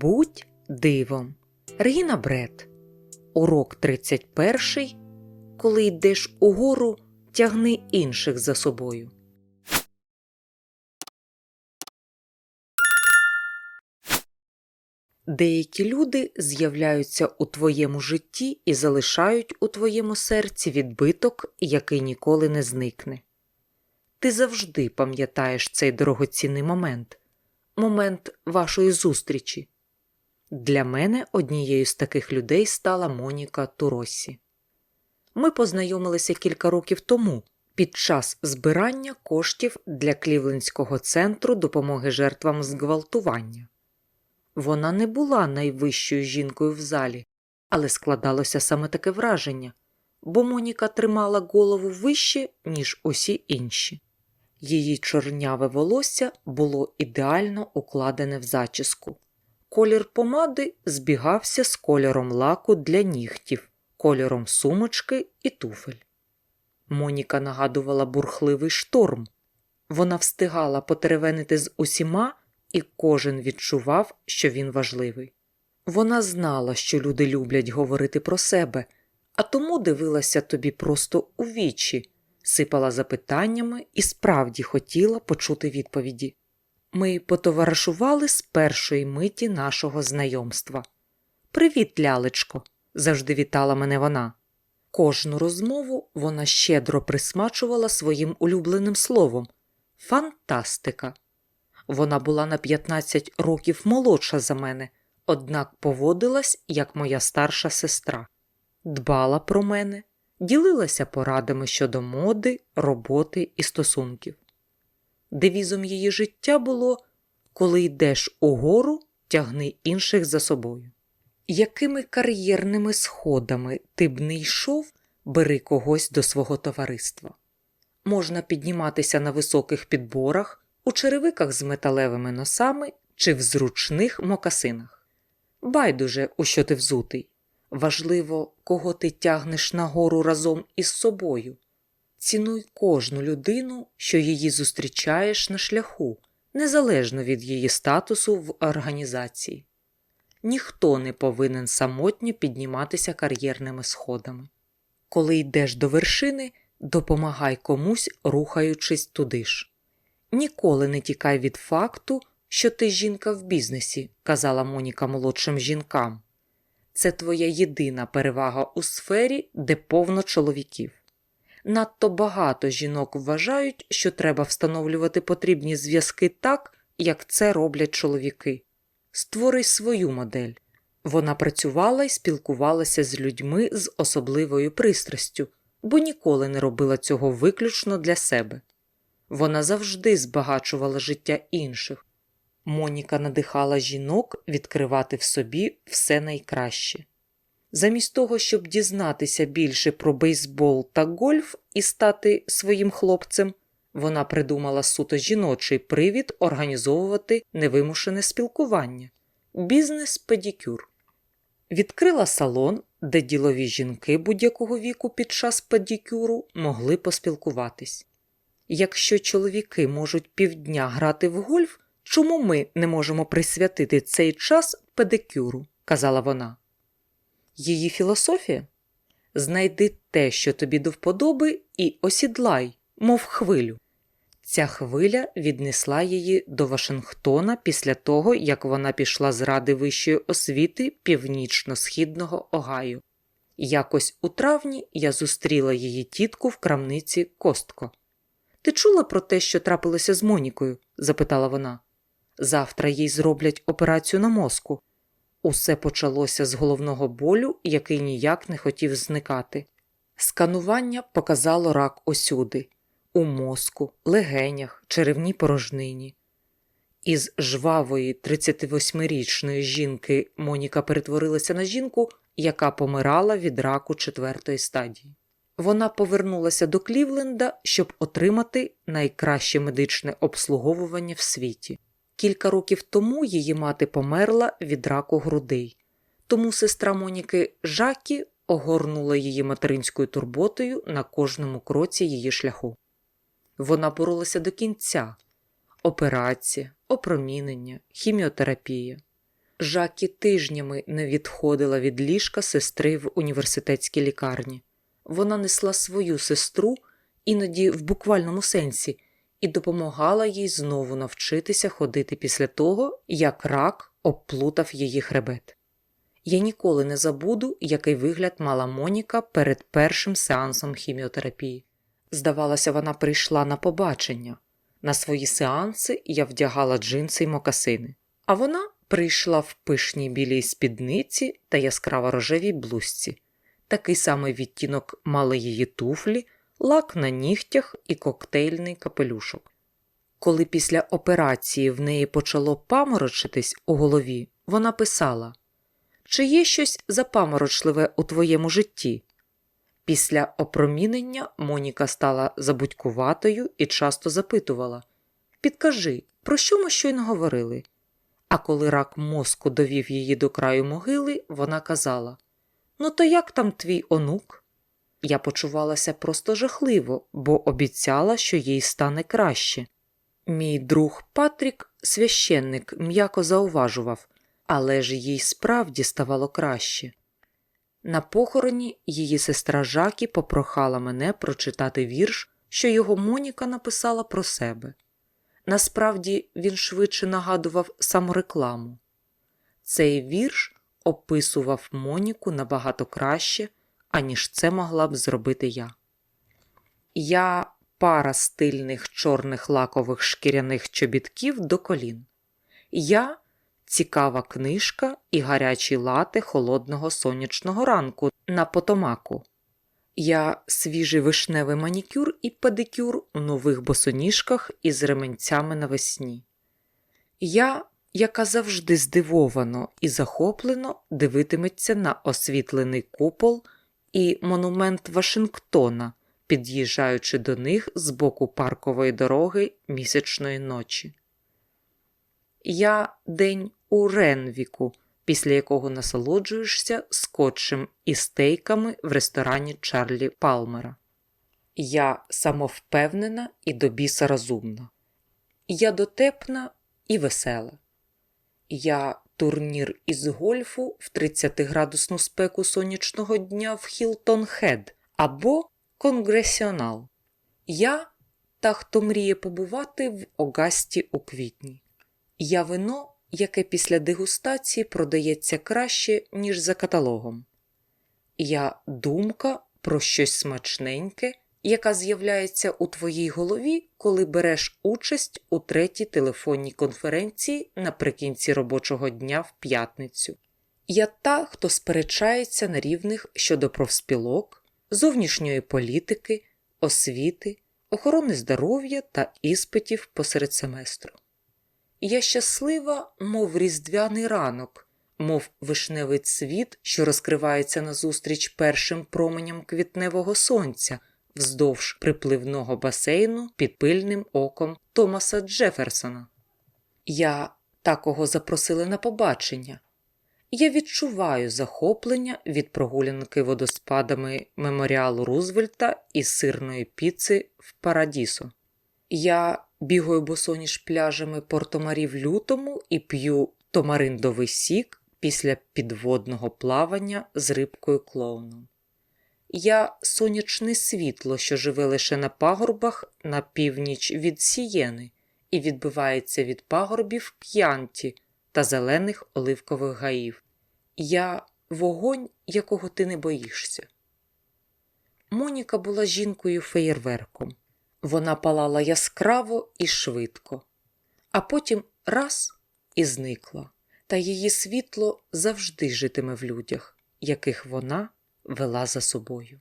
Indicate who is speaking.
Speaker 1: Будь дивом. Регіна Бред. Урок 31. Коли йдеш угору, тягни інших за собою. Деякі люди з'являються у твоєму житті і залишають у твоєму серці відбиток, який ніколи не зникне. Ти завжди пам'ятаєш цей дорогоцінний момент, момент вашої зустрічі. Для мене однією з таких людей стала Моніка Туросі. Ми познайомилися кілька років тому під час збирання коштів для Клівлендського центру допомоги жертвам зґвалтування. Вона не була найвищою жінкою в залі, але складалося саме таке враження, бо Моніка тримала голову вище, ніж усі інші. Її чорняве волосся було ідеально укладене в зачіску. Колір помади збігався з кольором лаку для нігтів, кольором сумочки і туфель. Моніка нагадувала бурхливий шторм. Вона встигала потеревенити з усіма, і кожен відчував, що він важливий. Вона знала, що люди люблять говорити про себе, а тому дивилася тобі просто у вічі, сипала запитаннями і справді хотіла почути відповіді. Ми потоваришували з першої миті нашого знайомства. Привіт, лялечко, завжди вітала мене вона. Кожну розмову вона щедро присмачувала своїм улюбленим словом фантастика. Вона була на 15 років молодша за мене, однак поводилась як моя старша сестра, дбала про мене, ділилася порадами щодо моди, роботи і стосунків. Девізом її життя було коли йдеш угору, тягни інших за собою. Якими кар'єрними сходами ти б не йшов, бери когось до свого товариства. Можна підніматися на високих підборах, у черевиках з металевими носами чи в зручних мокасинах. Байдуже, у що ти взутий. Важливо, кого ти тягнеш нагору разом із собою. Цінуй кожну людину, що її зустрічаєш на шляху, незалежно від її статусу в організації. Ніхто не повинен самотньо підніматися кар'єрними сходами. Коли йдеш до вершини, допомагай комусь, рухаючись туди ж. Ніколи не тікай від факту, що ти жінка в бізнесі, казала Моніка молодшим жінкам. Це твоя єдина перевага у сфері, де повно чоловіків. Надто багато жінок вважають, що треба встановлювати потрібні зв'язки так, як це роблять чоловіки. Створи свою модель. Вона працювала і спілкувалася з людьми з особливою пристрастю, бо ніколи не робила цього виключно для себе. Вона завжди збагачувала життя інших. Моніка надихала жінок відкривати в собі все найкраще. Замість того, щоб дізнатися більше про бейсбол та гольф і стати своїм хлопцем, вона придумала суто жіночий привід організовувати невимушене спілкування бізнес-педикюр. Відкрила салон, де ділові жінки будь-якого віку під час педикюру могли поспілкуватись. Якщо чоловіки можуть півдня грати в гольф, чому ми не можемо присвятити цей час педикюру? казала вона. Її філософія знайди те, що тобі до вподоби, і осідлай, мов хвилю. Ця хвиля віднесла її до Вашингтона після того, як вона пішла з ради вищої освіти північно-східного Огайо. Якось у травні я зустріла її тітку в крамниці Костко. Ти чула про те, що трапилося з Монікою? запитала вона. Завтра їй зроблять операцію на мозку. Усе почалося з головного болю, який ніяк не хотів зникати. Сканування показало рак осюди у мозку, легенях, черевній порожнині. Із жвавої 38-річної жінки Моніка перетворилася на жінку, яка помирала від раку четвертої стадії. Вона повернулася до Клівленда, щоб отримати найкраще медичне обслуговування в світі. Кілька років тому її мати померла від раку грудей, тому сестра Моніки Жакі огорнула її материнською турботою на кожному кроці її шляху. Вона боролася до кінця операція, опромінення, хіміотерапія. Жакі тижнями не відходила від ліжка сестри в університетській лікарні. Вона несла свою сестру, іноді в буквальному сенсі, і допомагала їй знову навчитися ходити після того, як рак обплутав її хребет. Я ніколи не забуду, який вигляд мала Моніка перед першим сеансом хіміотерапії. Здавалося, вона прийшла на побачення. На свої сеанси я вдягала джинси й мокасини, а вона прийшла в пишній білій спідниці та яскраво рожевій блузці. Такий самий відтінок мали її туфлі, лак на нігтях і коктейльний капелюшок. Коли після операції в неї почало паморочитись у голові, вона писала Чи є щось запаморочливе у твоєму житті? Після опромінення Моніка стала забудькуватою і часто запитувала Підкажи, про що ми щойно говорили? А коли рак мозку довів її до краю могили, вона казала Ну, то як там твій онук? Я почувалася просто жахливо, бо обіцяла, що їй стане краще. Мій друг Патрік, священник, м'яко зауважував, але ж їй справді ставало краще. На похороні її сестра Жакі попрохала мене прочитати вірш, що його Моніка написала про себе. Насправді він швидше нагадував саморекламу. Цей вірш описував Моніку набагато краще, аніж це могла б зробити я. Я пара стильних чорних лакових шкіряних чобітків до колін. Я цікава книжка і гарячі лати холодного сонячного ранку на потомаку. Я свіжий вишневий манікюр і педикюр у нових босоніжках із ременцями навесні. Я, яка завжди здивовано і захоплено дивитиметься на освітлений купол і монумент Вашингтона, під'їжджаючи до них з боку паркової дороги місячної ночі. Я день у Ренвіку, після якого насолоджуєшся скотчем і стейками в ресторані Чарлі Палмера. Я самовпевнена і до біса розумна. Я дотепна і весела. Я турнір із гольфу в 30-градусну спеку сонячного дня в Хілтон Хед або Конгресіонал. Я та, хто мріє побувати в Огасті у квітні. Я вино, яке після дегустації продається краще, ніж за каталогом. Я думка про щось смачненьке, яка з'являється у твоїй голові, коли береш участь у третій телефонній конференції наприкінці робочого дня в п'ятницю. Я та, хто сперечається на рівних щодо профспілок, зовнішньої політики, освіти, охорони здоров'я та іспитів посеред семестру. Я щаслива, мов різдвяний ранок, мов вишневий цвіт, що розкривається назустріч першим променям квітневого сонця вздовж припливного басейну під пильним оком Томаса Джеферсона. Я такого запросили на побачення. Я відчуваю захоплення від прогулянки водоспадами меморіалу Рузвельта і сирної піци в Парадісо. Я бігаю босоніж пляжами Портомарі в лютому і п'ю томариндовий сік після підводного плавання з рибкою клоуном. Я сонячне світло, що живе лише на пагорбах на північ від сієни і відбивається від пагорбів к'янті та зелених оливкових гаїв. Я вогонь, якого ти не боїшся. Моніка була жінкою феєрверком. Вона палала яскраво і швидко, а потім раз і зникла, та її світло завжди житиме в людях, яких вона вела за собою.